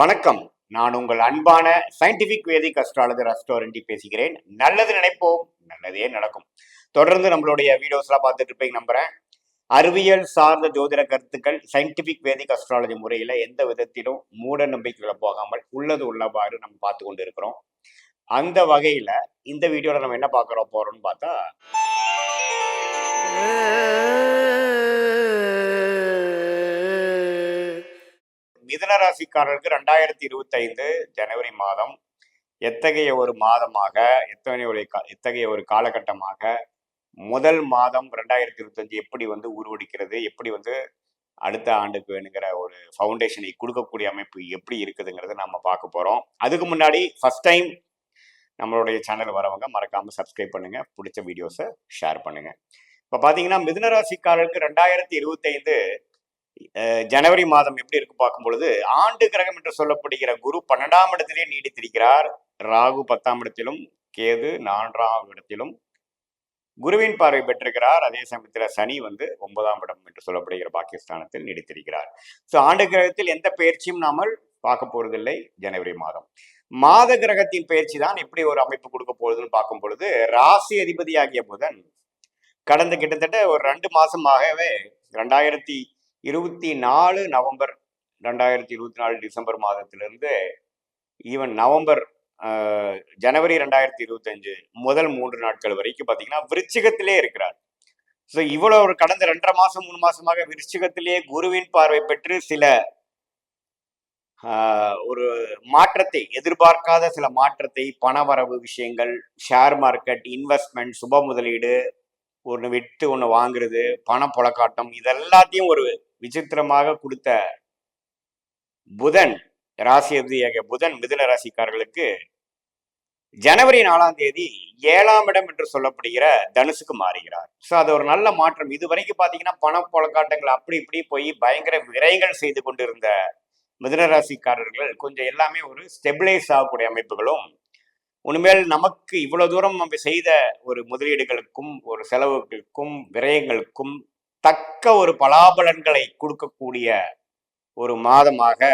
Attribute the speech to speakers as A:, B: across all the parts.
A: வணக்கம். நான் உங்கள் அன்பான சயின்டிபிக் வேதிக் அஸ்ட்ராலஜர் அஸ்டோரண்டி பேசுகிறேன். நல்லது நினைப்போம் நல்லதே நடக்கும். தொடர்ந்து நம்மளுடைய வீடியோஸ்லாம் பார்த்துட்டு இருப்பீங்க நம்புறேன். அறிவியல் சார்ந்த ஜோதிட கருத்துக்கள் சயின்டிபிக் வேதிக் அஸ்ட்ராலஜி முறையில் எந்த விதத்திலும் மூட நம்பிக்கைகளை போகாமல் உள்ளது உள்ளவாறு நம்ம பார்த்து கொண்டு இருக்கிறோம் அந்த வகையில் இந்த வீடியோவில் நம்ம என்ன பார்க்குறோம் போகிறோம்னு பார்த்தா மிதன ராசிக்காரர்களுக்கு ரெண்டாயிரத்தி இருபத்தைந்து ஜனவரி மாதம் எத்தகைய ஒரு மாதமாக எத்தகைய ஒரு கா- எத்தகைய ஒரு காலகட்டமாக முதல் மாதம் ரெண்டாயிரத்தி இருபத்தஞ்சு எப்படி வந்து உருவடிக்கிறது எப்படி வந்து அடுத்த ஆண்டுக்கு வேணுங்கிற ஒரு ஃபவுண்டேஷனை கொடுக்கக்கூடிய அமைப்பு எப்படி இருக்குதுங்கிறத நம்ம பார்க்க போகிறோம் அதுக்கு முன்னாடி ஃபஸ்ட் டைம் நம்மளுடைய சேனல் வரவங்க மறக்காமல் சப்ஸ்கிரைப் பண்ணுங்க. பிடிச்ச வீடியோஸை ஷேர் பண்ணுங்கள் இப்போ பார்த்தீங்கன்னா மிதுனராசிக்காரர்களுக்கு ரெண்டாயிரத்தி இருபத்தைந்து ஜனவரி மாதம் எப்படி இருக்கு பார்க்கும் பொழுது ஆண்டு கிரகம் என்று சொல்லப்படுகிற குரு பன்னெண்டாம் இடத்திலே நீடித்திருக்கிறார். ராகு பத்தாம் இடத்திலும் கேது நான்காம் இடத்திலும் குருவின் பார்வை பெற்றிருக்கிறார். அதே சமயத்தில் சனி வந்து ஒன்பதாம் இடம் என்று சொல்லப்படுகிற பாகிஸ்தானத்தில் நீடித்திருக்கிறார். ஸோ ஆண்டு கிரகத்தில் எந்த பயிற்சியும் நாமல் பார்க்க போறதில்லை ஜனவரி மாதம். மாத கிரகத்தின் பயிற்சி தான் எப்படி ஒரு அமைப்பு கொடுக்க போகுதுன்னு பார்க்கும் பொழுது ராசி அதிபதியாகிய புதன் கடந்த கிட்டத்தட்ட ஒரு ரெண்டு மாசமாகவே ரெண்டாயிரத்தி இருபத்தி நாலு நவம்பர் ரெண்டாயிரத்தி இருபத்தி நாலு டிசம்பர் மாதத்திலிருந்து ஈவன் நவம்பர் ஆஹ், ஜனவரி ரெண்டாயிரத்தி இருபத்தஞ்சு முதல் மூன்று நாட்கள் வரைக்கும் பார்த்தீங்கன்னா விருச்சிகத்திலே இருக்கிறார். ஸோ இவ்வளோ ஒரு கடந்த ரெண்டரை மாசம் மூணு மாசமாக விருச்சிகத்திலேயே குருவின் பார்வை பெற்று சில ஆஹ், ஒரு மாற்றத்தை எதிர்பார்க்காத சில மாற்றத்தை பணவரவு விஷயங்கள் ஷேர் மார்க்கெட் இன்வெஸ்ட்மெண்ட் சுப முதலீடு ஒன்று விட்டு ஒன்று வாங்குறது பண புழக்காட்டம் இதெல்லாத்தையும் ஒரு விசித்திரமாக கொடுத்த புதன் ராசி அதிக புதன் மிதுன ராசிக்காரர்களுக்கு ஜனவரி நாலாம் தேதி ஏழாம் இடம் என்று சொல்லப்படுகிற தனுசுக்கு மாறுகிறார். ஸோ அது ஒரு நல்ல மாற்றம். இது வரைக்கும் பார்த்தீங்கன்னா பண புழக்காட்டங்கள் அப்படி இப்படி போய் பயங்கர விரயங்கள் செய்து கொண்டிருந்த மிதுன ராசிக்காரர்கள் கொஞ்சம் எல்லாமே ஒரு ஸ்டெபிளைஸ் ஆகக்கூடிய அமைப்புகளும் உண்மையில் நமக்கு இவ்வளவு தூரம் நம்ம செய்த ஒரு முதலீடுகளுக்கும் ஒரு செலவுகளுக்கும் விரயங்களுக்கும் தக்க ஒரு பலாபலன்களை கொடுக்கக்கூடிய ஒரு மாதமாக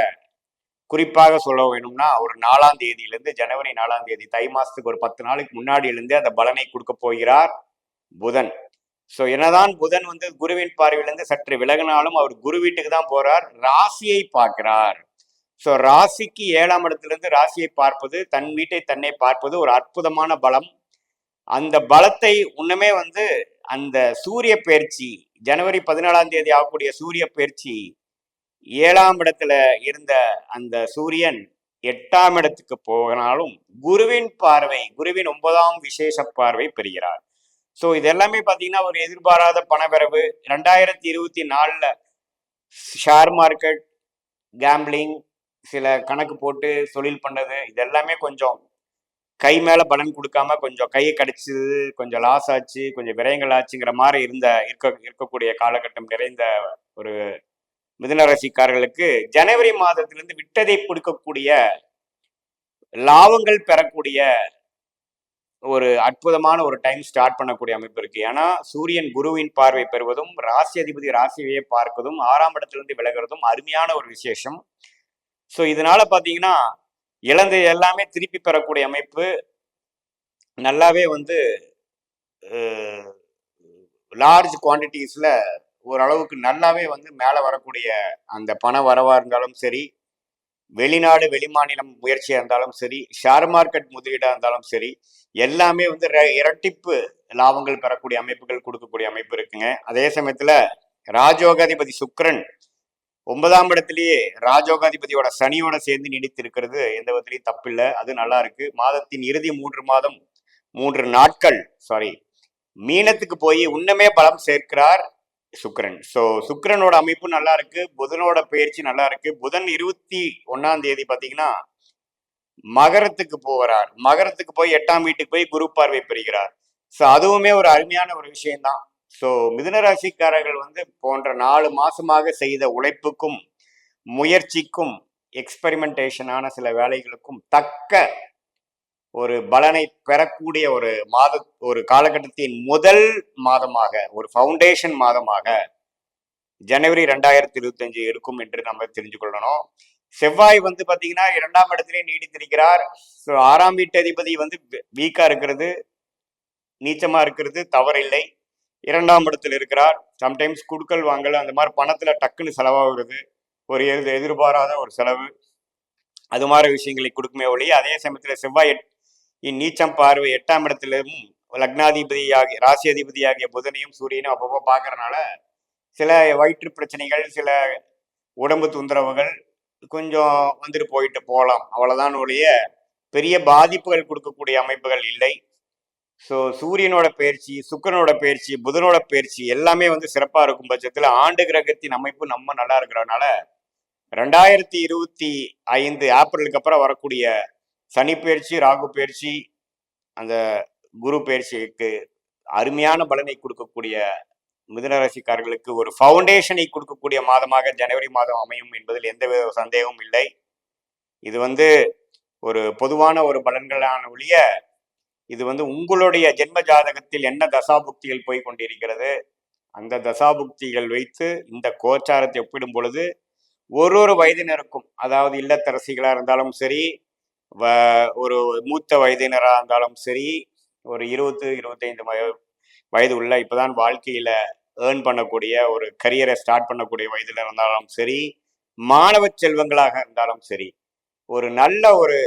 A: குறிப்பாக சொல்ல வேணும்னா ஒரு நாலாம் தேதியிலிருந்து ஜனவரி நாலாம் தேதி தை மாசத்துக்கு ஒரு பத்து நாளைக்கு முன்னாடியிலிருந்து அந்த பலனை கொடுக்க போகிறார் புதன். ஸோ என்னதான் புதன் வந்து குருவின் பார்வையிலிருந்து சற்று விலகினாலும் அவர் குரு வீட்டுக்கு தான் போறார் ராசியை பார்க்கிறார். ஸோ ராசிக்கு ஏழாம் இடத்திலிருந்து ராசியை பார்ப்பது தன் வீட்டை தன்னை பார்ப்பது ஒரு அற்புதமான பலம். அந்த பலத்தை இன்னுமே வந்து அந்த சூரிய பயிற்சி ஜனவரி பதினாலாம் தேதி ஆகக்கூடிய சூரிய பயிற்சி ஏழாம் இடத்துல இருந்த அந்த சூரியன் எட்டாம் இடத்துக்கு போகனாலும் குருவின் பார்வை குருவின் ஒன்பதாம் விசேஷ பார்வை பெறுகிறார். ஸோ இது எல்லாமே பார்த்தீங்கன்னா ஒரு எதிர்பாராத பணவரவு. ரெண்டாயிரத்தி இருபத்தி நாலில் ஷேர் மார்க்கெட் கேம்பிளிங் சில கணக்கு போட்டு தொழில் பண்ணது இது எல்லாமே கொஞ்சம் கை மேல பலன் கொடுக்காம கொஞ்சம் கையை கிடைச்சது கொஞ்சம் லாஸ் ஆச்சு கொஞ்சம் விரயங்கள் ஆச்சுங்கிற மாதிரி இருந்த இருக்க இருக்கக்கூடிய காலகட்டம் நிறைந்த ஒரு மிதுனராசிக்காரர்களுக்கு ஜனவரி மாதத்திலிருந்து விட்டதை கொடுக்கக்கூடிய லாபங்கள் பெறக்கூடிய ஒரு அற்புதமான ஒரு டைம் ஸ்டார்ட் பண்ணக்கூடிய அமைப்பு இருக்கு. ஏன்னா சூரியன் குருவின் பார்வை பெறுவதும் ராசி அதிபதி ராசியை பார்ப்பதும் ஆறாம் இடத்திலிருந்து விலகுறதும் அருமையான ஒரு விசேஷம். ஸோ இதனால பார்த்தீங்கன்னா இழந்து எல்லாமே திருப்பி பெறக்கூடிய அமைப்பு நல்லாவே வந்து லார்ஜ் குவான்டிட்டிஸில் ஓரளவுக்கு நல்லாவே வந்து மேலே வரக்கூடிய அந்த பண வரவாக இருந்தாலும் சரி வெளிநாடு வெளிமாநிலம் முயற்சியாக இருந்தாலும் சரி ஷேர் மார்க்கெட் முதலீடாக இருந்தாலும் சரி எல்லாமே வந்து இரட்டிப்பு லாபங்கள் பெறக்கூடிய அமைப்புகள் கொடுக்கக்கூடிய அமைப்பு இருக்குங்க. அதே சமயத்தில் ராஜோகாதிபதி சுக்ரன் ஒன்பதாம் இடத்திலேயே ராஜோகாதிபதியோட சனியோட சேர்ந்து நீடித்திருக்கிறது. எந்த விதத்திலையும் தப்பில்லை. அது நல்லா இருக்கு. மாதத்தின் இறுதி மூன்று மாதம் மூன்று நாட்கள் சாரி மீனத்துக்கு போய் உன்னமே பலம் சேர்க்கிறார் சுக்கரன். ஸோ சுக்கரனோட அமைப்பு நல்லா இருக்கு. புதனோட பயிற்சி நல்லா இருக்கு. புதன் இருபத்தி ஒன்னாம் தேதி பார்த்தீங்கன்னா மகரத்துக்கு போகிறார். மகரத்துக்கு போய் எட்டாம் வீட்டுக்கு போய் குரு பார்வை பெறுகிறார். ஸோ அதுவுமே ஒரு அருமையான ஒரு விஷயம்தான். ஸோ மிதுனராசிக்காரர்கள் வந்து போன்ற நாலு மாசமாக செய்த உழைப்புக்கும் முயற்சிக்கும் எக்ஸ்பெரிமெண்டேஷனான சில வேலைகளுக்கும் தக்க ஒரு பலனை பெறக்கூடிய ஒரு மாத ஒரு காலகட்டத்தின் முதல் மாதமாக ஒரு ஃபவுண்டேஷன் மாதமாக ஜனவரி ரெண்டாயிரத்தி இருபத்தஞ்சு இருக்கும் என்று நம்ம தெரிஞ்சு கொள்ளணும். செவ்வாய் வந்து பார்த்தீங்கன்னா இரண்டாம் இடத்திலே நீடித்திருக்கிறார். ஸோ ஆறாம் வீட்டு அதிபதி வந்து வீக்கா இருக்கிறது நீச்சமா இருக்கிறது தவறில்லை. இரண்டாம் இடத்தில் இருக்கிறார். சம்டைம்ஸ் குடுக்கல் வாங்கல் அந்த மாதிரி பணத்தில் டக்குன்னு செலவாகிறது ஒரு எது எதிர்பாராத ஒரு செலவு அது மாதிரி விஷயங்களை கொடுக்குமே ஒழிய அதே சமயத்தில் செவ்வாய் எட்- இன் நீச்சம் பார்வை எட்டாம் இடத்திலும் லக்னாதிபதியாகிய ராசி அதிபதியாகிய புதனையும் சூரியனும் அப்பப்போ பார்க்கறனால சில வயிற்று பிரச்சனைகள் சில உடம்பு தொந்தரவுகள் கொஞ்சம் வந்துட்டு போயிட்டு போகலாம். அவ்வளோதான் ஒழிய பெரிய பாதிப்புகள் கொடுக்கக்கூடிய அமைப்புகள் இல்லை. ஸோ சூரியனோட பயிற்சி சுக்கரனோட பயிற்சி புதனோட பயிற்சி எல்லாமே வந்து சிறப்பாக இருக்கும் பட்சத்தில் ஆண்டு கிரகத்தின் அமைப்பு நம்ம நல்லா இருக்கிறனால ரெண்டாயிரத்தி இருபத்தி ஐந்து ஏப்ரலுக்கு அப்புறம் வரக்கூடிய சனி பயிற்சி ராகு பயிற்சி அந்த குரு பயிற்சிக்கு அருமையான பலனை கொடுக்கக்கூடிய மிதுனராசிக்காரர்களுக்கு ஒரு ஃபவுண்டேஷனை கொடுக்கக்கூடிய மாதமாக ஜனவரி மாதம் அமையும் என்பதில் எந்தவித சந்தேகமும் இல்லை. இது வந்து ஒரு பொதுவான ஒரு பலன்களான ஒழிய இது வந்து உங்களுடைய ஜென்ம ஜாதகத்தில் என்ன தசாபுக்திகள் போய் கொண்டிருக்கிறது? அந்த தசாபுக்திகள் வைத்து இந்த கோச்சாரத்தை ஒப்பிடும் பொழுது ஒரு ஒரு வயதினருக்கும் அதாவது இல்லத்தரசிகளாக இருந்தாலும் சரி வ- ஒரு மூத்த வயதினராக இருந்தாலும் சரி ஒரு இருபது இருபத்தைந்து வய- வயது உள்ள இப்போதான் வாழ்க்கையில் ஏர்ன் பண்ணக்கூடிய ஒரு கரியரை ஸ்டார்ட் பண்ணக்கூடிய வயதில் இருந்தாலும் சரி மாணவ செல்வங்களாக இருந்தாலும் சரி ஒரு நல்ல ஒரு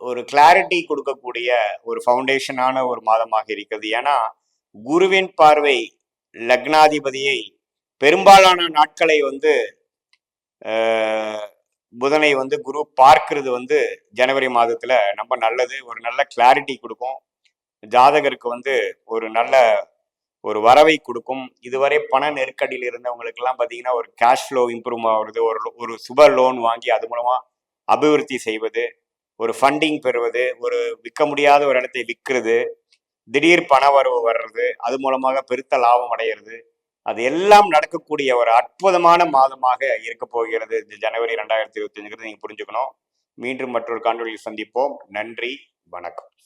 A: ஒரு கிளாரிட்டி கொடுக்கக்கூடிய ஒரு ஃபவுண்டேஷனான ஒரு மாதமாக இருக்கிறது. ஏன்னா குருவின் பார்வை லக்னாதிபதியை பெரும்பாலான நாட்களை வந்து புதனை வந்து குரு பார்க்கிறது வந்து ஜனவரி மாதத்துல ரொம்ப நல்லது. ஒரு நல்ல கிளாரிட்டி கொடுக்கும். ஜாதகருக்கு வந்து ஒரு நல்ல ஒரு வரவை கொடுக்கும். இதுவரை பண நெருக்கடியில் இருந்தவங்களுக்கு எல்லாம் ஒரு கேஷ் ஃப்ளோ இம்ப்ரூவ் ஆகுறது ஒரு ஒரு சுப லோன் வாங்கி அது மூலமா அபிவிருத்தி செய்வது ஒரு ஃபண்டிங் பெறுவது ஒரு விற்க முடியாத ஒரு இடத்தை விற்கிறது திடீர் பண வரவு வர்றது அது மூலமாக பெருத்த லாபம் அடைகிறது அது எல்லாம் நடக்கக்கூடிய ஒரு அற்புதமான மாதமாக இருக்க போகிறது. இந்த ஜனவரி ரெண்டாயிரத்தி இருபத்தஞ்சுங்கிறது நீங்கள் புரிஞ்சுக்கணும். மீண்டும் மற்றொரு காணொலியில் சந்திப்போம். நன்றி வணக்கம்.